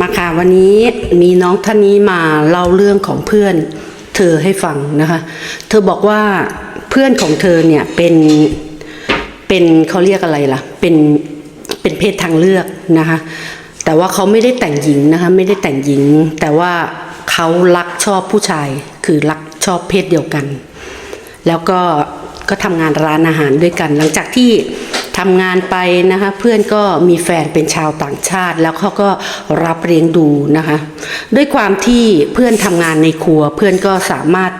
มาค่ะวันนี้มีน้องท่านนี้มาเล่าเรื่องของเพื่อนเธอให้ฟังนะคะ เธอบอกว่าเพื่อนของเธอเนี่ยเป็นเป็นเขาเรียกอะไรล่ะ เป็นเป็นเพศทางเลือกนะคะ แต่ว่าเขาไม่ได้แต่งหญิงนะคะไม่ได้แต่งหญิง แต่ว่าเขารักชอบผู้ชาย คือรักชอบเพศเดียวกัน แล้วก็ก็ทำงานร้านอาหารด้วยกัน หลังจากที่ ทำงานไปนะคะ เพื่อนก็มีแฟนเป็นชาวต่างชาติ แล้วเขาก็รับเลี้ยงดูนะคะ ด้วยความที่เพื่อนทำงานในครัว เพื่อนก็สามารถ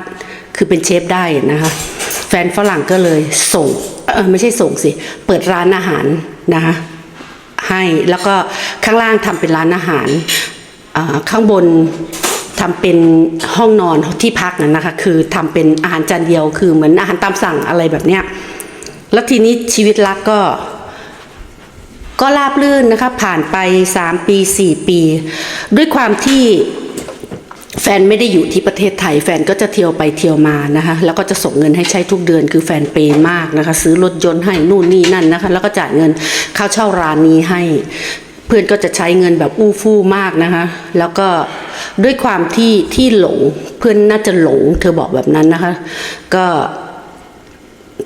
คือเป็นเชฟได้นะคะ แฟนฝรั่งก็เลยส่งเออไม่ใช่ส่งสิ เปิดร้านอาหารนะคะให้แล้วก็ข้างล่างทำเป็นร้านอาหารข้างบนทำเป็นห้องนอนที่พักนะนะคะ คือทำเป็นอาหารจานเดียวคือเหมือนอาหารตามสั่งอะไรแบบเนี้ย แล้วทีนี้ชีวิตรักก็ ก็ราบรื่นนะคะ ผ่านไป3ปี4ปี ด้วยความที่แฟนไม่ได้อยู่ที่ประเทศไทย แฟนก็จะเที่ยวไปเที่ยวมานะคะแล้วก็จะส่งเงินให้ใช้ทุกเดือนคือแฟนเปย์มากนะคะ ซื้อรถยนต์ให้นู่นนี่นั่นนะคะ แล้วก็จ่ายเงินค่าเช่าร้านนี้ให้ เพื่อนก็จะใช้เงินแบบอู้ฟู่มากนะคะ แล้วก็ด้วยความที่ที่หลงเพื่อนน่าจะหลง เธอบอกแบบนั้นนะคะ ก็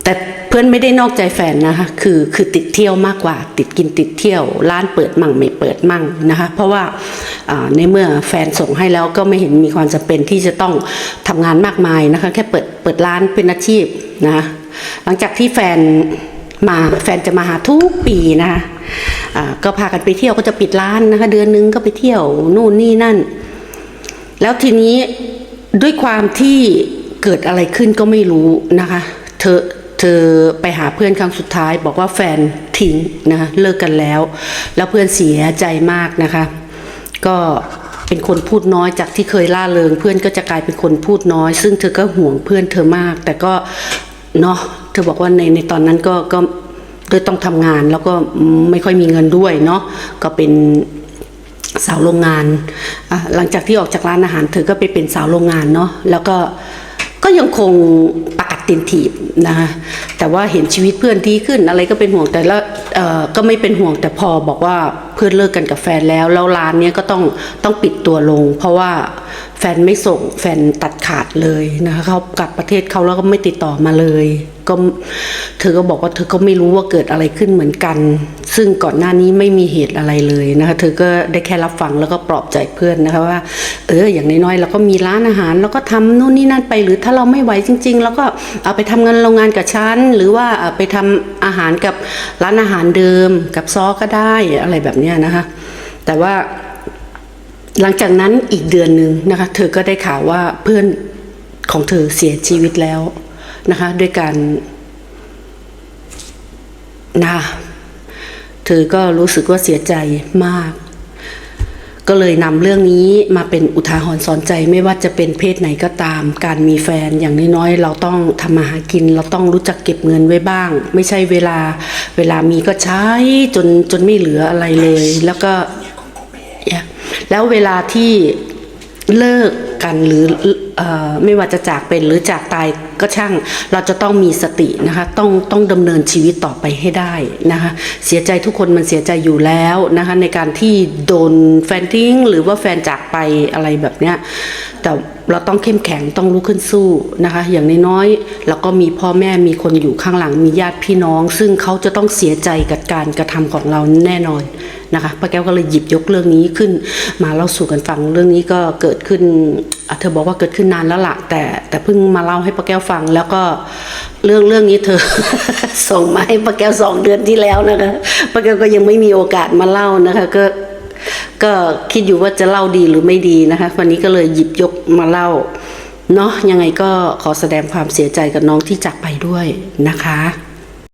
แต่เพื่อนไม่ได้นอกใจแฟนนะคะคือคือติดเที่ยวมากกว่า ติดกินติดเที่ยว ร้านเปิดมั่งไม่เปิดมั่งนะคะเพราะว่าในเมื่อแฟนส่งให้แล้วก็ไม่เห็นมีความจำเป็นที่จะต้องทำงานมากมายนะคะแค่เปิดเปิดร้านเป็นอาชีพนะคะหลังจากที่แฟนมาแฟนจะมาหาทุกปีนะคะก็พากันไปเที่ยวก็จะปิดร้านนะคะเดือนนึงก็ไปเที่ยวนู่นนี่นั่น แล้วทีนี้ด้วยความที่เกิดอะไรขึ้นก็ไม่รู้นะคะ เธอ เธอไปหาเพื่อนครั้งสุดท้าย บอกว่าแฟนทิ้งนะคะเลิกกันแล้ว แล้วเพื่อนเสียใจมากนะคะ ก็เป็นคนพูดน้อยจากที่เคยล่าเริง เพื่อนก็จะกลายเป็นคนพูดน้อย ซึ่งเธอก็ห่วงเพื่อนเธอมาก แต่ก็เนาะเธอบอกว่าในในตอนนั้นก็ก็ด้วยต้องทำงานแล้วก็ไม่ค่อยมีเงินด้วยเนาะก็เป็นสาวโรงงาน หลังจากที่ออกจากร้านอาหาร เธอก็ไปเป็นสาวโรงงานเนาะแล้วก็ก็ยังคงปั ตินถีบนะคะแต่ว่าเห็นชีวิตเพื่อนดีขึ้นอะไรก็เป็นห่วงแต่ละก็ไม่เป็นห่วงแต่พอบอกว่าเพื่อนเลิกกันกับแฟนแล้วแล้วร้านเนี้ยก็ต้องต้องปิดตัวลง เพราะว่าแฟนไม่ส่งแฟนตัดขาดเลยนะคะเขากลับประเทศเขาแล้วก็ไม่ติดต่อมาเลย ก็เธอก็บอกว่าเธอก็ไม่รู้ว่าเกิดอะไรขึ้นเหมือนกัน ซึ่งก่อนหน้านี้ไม่มีเหตุอะไรเลยนะคะเธอก็ได้แค่รับฟังแล้วก็ปลอบใจเพื่อนนะคะว่า เอออย่างน้อยๆเราก็มีร้านอาหารแล้วก็ทำนู่นนี่นั่นไป หรือถ้าเราไม่ไหวจริง ๆ แล้วก็เอาไปทำงานโรงงานกับฉันหรือว่าไปทำอาหารกับร้านอาหารเดิมกับซอก็ได้อะไรแบบนี้เนี่ยนะคะ แต่ว่าหลังจากนั้นอีกเดือนหนึ่งนะคะ เธอก็ได้ข่าวว่าเพื่อนของเธอเสียชีวิตแล้วนะคะ ด้วยการนะเธอก็รู้สึกว่าเสียใจมาก ก็เลยนำเรื่องนี้มาเป็นอุทาหรณ์สอนใจไม่ว่าจะเป็นเพศไหนก็ตาม การมีแฟนอย่างน้อยๆเราต้องทำมาหากิน เราต้องรู้จักเก็บเงินไว้บ้าง ไม่ใช่เวลาเวลามีก็ใช้จนจนไม่เหลืออะไรเลย แล้วก็แล้วเวลาที่ เลิกกันหรืออไม่ว่าจะจากเป็นหรือจากตายก็ช่าง เราจะต้องมีสตินะคะต้องต้องดำเนินชีวิตต่อไปให้ได้นะคะเสียใจทุกคนมันเสียใจอยู่แล้วนะคะในการที่โดนแฟนทิ้งหรือว่าแฟนจากไปอะไรแบบเนี้ยแต่ เราต้องเข้มแข็งต้องลุกขึ้นสู้นะคะ อย่างน้อยๆเราก็มีพ่อแม่มีคนอยู่ข้างหลังมีญาติพี่น้อง ซึ่งเขาจะต้องเสียใจกับการกระทำของเราแน่นอนนะคะป้าแก้วก็เลยหยิบยกเรื่องนี้ขึ้น มาเล่าสู่กันฟังเรื่องนี้ก็เกิดขึ้นเธอบอกว่าเกิดขึ้นนานแล้วละแต่แต่เพิ่งมาเล่าให้ป้าแก้วฟังแล้วก็เรื่องเรื่องนี้เธอส่งมาให้ป้าแก้วสองเดือนที่แล้วนะคะป้าแก้วก็ยังไม่มีโอกาสมาเล่านะคะก็ ก็คิดอยู่ว่าจะเล่าดีหรือไม่ดีนะคะ วันนี้ก็เลยหยิบยกมาเล่าเนาะยังไงก็ขอแสดงความเสียใจกับน้องที่จากไปด้วยนะคะ